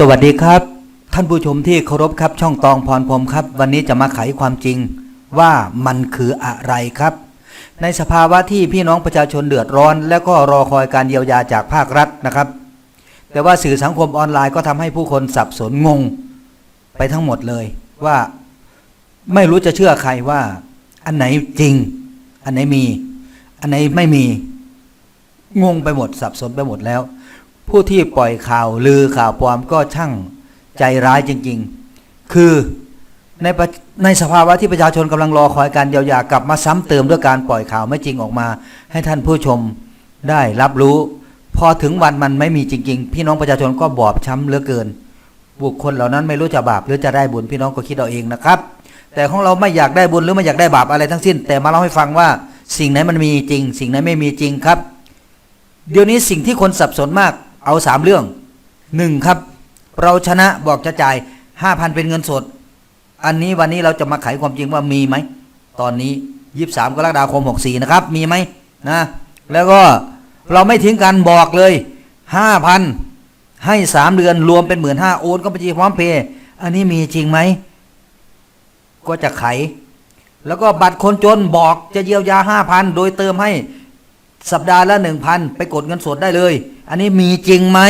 สวัสดีครับ ท่านผู้ชมที่เคารพครับช่องตองพรพรมครับ วันนี้จะมาไขความจริงว่ามันคืออะไรครับ ในสภาวะที่พี่น้องประชาชนเดือดร้อน แล้วก็รอคอยการเยียวยาจากภาครัฐนะครับ แต่ว่าสื่อสังคมออนไลน์ก็ทำให้ผู้คนสับสนงง ไปทั้งหมดเลยว่าไม่รู้จะเชื่อใครว่า อันไหนจริง อันไหนมี อันไหนไม่มีงงไปหมดสับสนไปหมดแล้ว ผู้ที่ปล่อยข่าวลือข่าวปลอมก็ช่างใจร้ายจริง ๆ คือในในสภาวะที่ประชาชนกำลังรอคอยการเยียวยากลับมาซ้ำเติมด้วยการปล่อยข่าวไม่จริงออกมา ให้ท่านผู้ชมได้รับรู้ พอถึงวันมันไม่มีจริง ๆ พี่น้องประชาชนก็บอบช้ำเหลือเกิน บุคคลเหล่านั้นไม่รู้จะบาปหรือจะได้บุญพี่น้องก็คิดเอาเองนะครับ แต่ของเราไม่อยากได้บุญหรือไม่อยากได้บาปอะไรทั้งสิ้น แต่มาเล่าให้ฟังว่าสิ่งไหนมันมีจริง สิ่งไหนไม่มีจริงครับ เดี๋ยวนี้สิ่งที่คนสับสนมาก เอาสามเรื่องหนึ่งครับ เราชนะบอกจะจ่ายห้าพันเป็นเงินสด อันนี้วันนี้เราจะมาไขความจริงว่ามีไหม ตอนนี้ยี่สามกรกฎาคมหกสี่นะครับ มีไหมนะ แล้วก็เราไม่ทิ้งกันบอกเลยห้าพันให้สามเดือนรวมเป็นหมื่นห้าโอนก็บัญชีพร้อมเพย์อันนี้มีจริงไหม ก็จะไข แล้วก็บัตรคนจนบอกจะเยียวยาห้าพันโดยเติมให้สัปดาห์ละหนึ่งพันไปกดเงินสดได้เลย อันนี้มีจริงไหม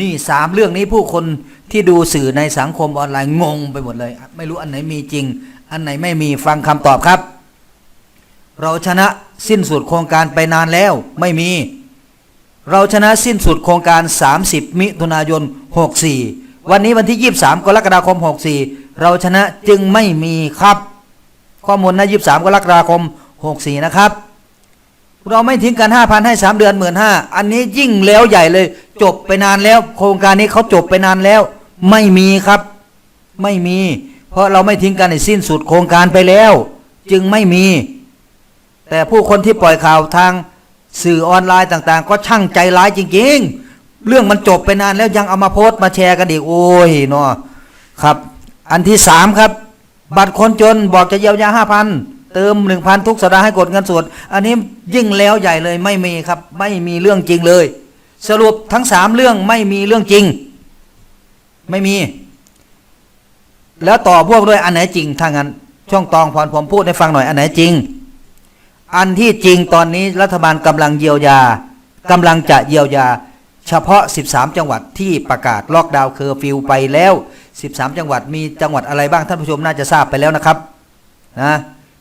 นี่สามเรื่องนี้ผู้คนที่ดูสื่อในสังคมออนไลน์งงไปหมดเลย ไม่รู้อันไหนมีจริง อันไหนไม่มีฟังคำตอบครับ เราชนะสิ้นสุดโครงการไปนานแล้วไม่มี เราชนะสิ้นสุดโครงการ 30 มิถุนายน 64 วันนี้วันที่ 23 กรกฎาคม 64 เราชนะจึงไม่มีครับ ข้อมูลนะ23 กรกฎาคม 64 นะครับ เราไม่ทิ้งกัน5,000ให้3เดือนหมื่นห้าอันนี้ยิ่งแล้วใหญ่เลย จบไปนานแล้ว โครงการนี้เขาจบไปนานแล้ว ไม่มีครับ ไม่มี เพราะเราไม่ทิ้งกันในสิ้นสุดโครงการไปแล้ว จึงไม่มี แต่ผู้คนที่ปล่อยข่าวทางสื่อออนไลน์ต่าง ๆ ก็ช่างใจร้ายจริง ๆ เรื่องมันจบไปนานแล้วยังเอามาโพสต์มาแชร์กันอีกโอ้ยเนาะครับ อันที่สามครับ บัตรคนจนบอกจะเยียวยาห้าพัน เติมหนึ่งพันทุกสัปดาห์ให้กดเงินสดอันนี้ยิ่งแล้วใหญ่เลยไม่มีครับ ไม่มีเรื่องจริงเลย สรุปทั้งสามเรื่องไม่มีเรื่องจริง ไม่มี แล้วต่อพวกด้วยอันไหนจริงถ้างั้น ช่องตองพรผมพูดให้ฟังหน่อยอันไหนจริง อันที่จริงตอนนี้รัฐบาลกำลังเยียวยากำลังจะเยียวยา เฉพาะ 13 จังหวัดที่ประกาศล็อกดาวน์เคอร์ฟิวไปแล้ว 13 จังหวัดมีจังหวัดอะไรบ้างท่านผู้ชมน่าจะทราบไปแล้วนะครับ นะ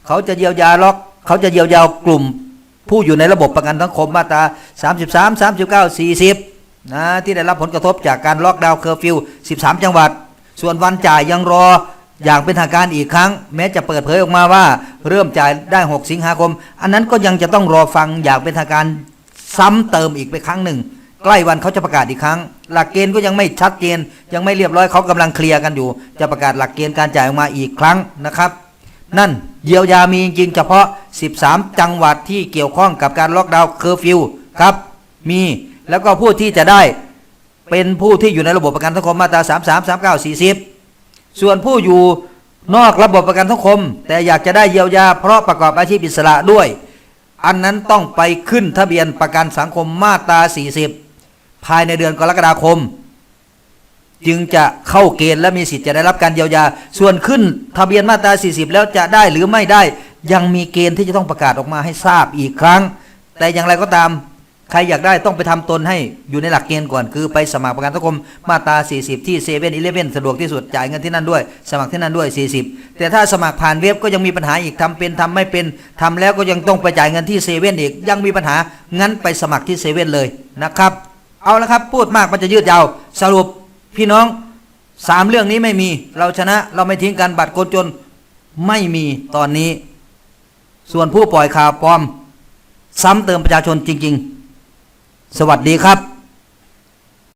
เขาจะเยียวยาล็อก เขาจะเยียวยากลุ่ม ผู้อยู่ในระบบประกันสังคมมาตรา 33 39 40นะที่ได้รับผลกระทบจากการล็อกดาวน์เคอร์ฟิว 13 จังหวัด ส่วนวันจ่ายยังรออย่างเป็นทางการอีกครั้ง แม้จะเปิดเผยออกมาว่า เริ่มจ่ายได้ 6 สิงหาคม อันนั้นก็ยังจะต้องรอฟังอย่างเป็นทางการซ้ำเติมอีกไปครั้งหนึ่ง ใกล้วันเขาจะประกาศอีกครั้ง หลักเกณฑ์ก็ยังไม่ชัดเจนยังไม่เรียบร้อยเขากำลังเคลียร์กันอยู่ จะประกาศหลักเกณฑ์การจ่ายออกมาอีกครั้งนะครับ นั่น เยียวยามีจริงเฉพาะ 13 จังหวัดที่เกี่ยวข้องกับการล็อกดาวน์เคอร์ฟิวครับ มีแล้วก็ผู้ที่จะได้เป็นผู้ที่อยู่ในระบบประกันสังคมมาตรา 33 39 40 ส่วนผู้อยู่นอกระบบประกันสังคม แต่อยากจะได้เยียวยาเพราะประกอบอาชีพอิสระด้วย อันนั้นต้องไปขึ้นทะเบียนประกันสังคมมาตรา 40 ภายในเดือนกรกฎาคม จึงจะเข้าเกณฑ์และมีสิทธิ์จะได้รับการเยียวยา ส่วนขึ้นทะเบียนมาตรา 40 แล้วจะได้หรือไม่ได้ ยังมีเกณฑ์ที่จะต้องประกาศออกมาให้ทราบอีกครั้ง แต่อย่างไรก็ตามใครอยากได้ต้องไปทำตนให้อยู่ในหลักเกณฑ์ก่อน คือไปสมัครประกันสังคมมาตรา 40 ที่เซเว่นอีเลฟเว่นสะดวกที่สุดจ่ายเงินที่นั่นด้วย สมัครที่นั่นด้วย 40 แต่ถ้าสมัครผ่านเว็บก็ยังมีปัญหาอีกทำเป็นทำไม่เป็นทำแล้วก็ยังต้องไปจ่ายเงินที่เซเว่นอีกยังมีปัญหางั้นไปสมัครที่เซเว่นเลยนะครับ เอาละครับพูดมากมันจะยืดยาวสรุป พี่น้องสามเรื่องนี้ไม่มี เราชนะเราไม่ทิ้งกันบัตรคนจนไม่มีตอนนี้ ส่วนผู้ปล่อยข่าวปลอม ซ้ำเติมประชาชนจริง ๆ สวัสดีครับ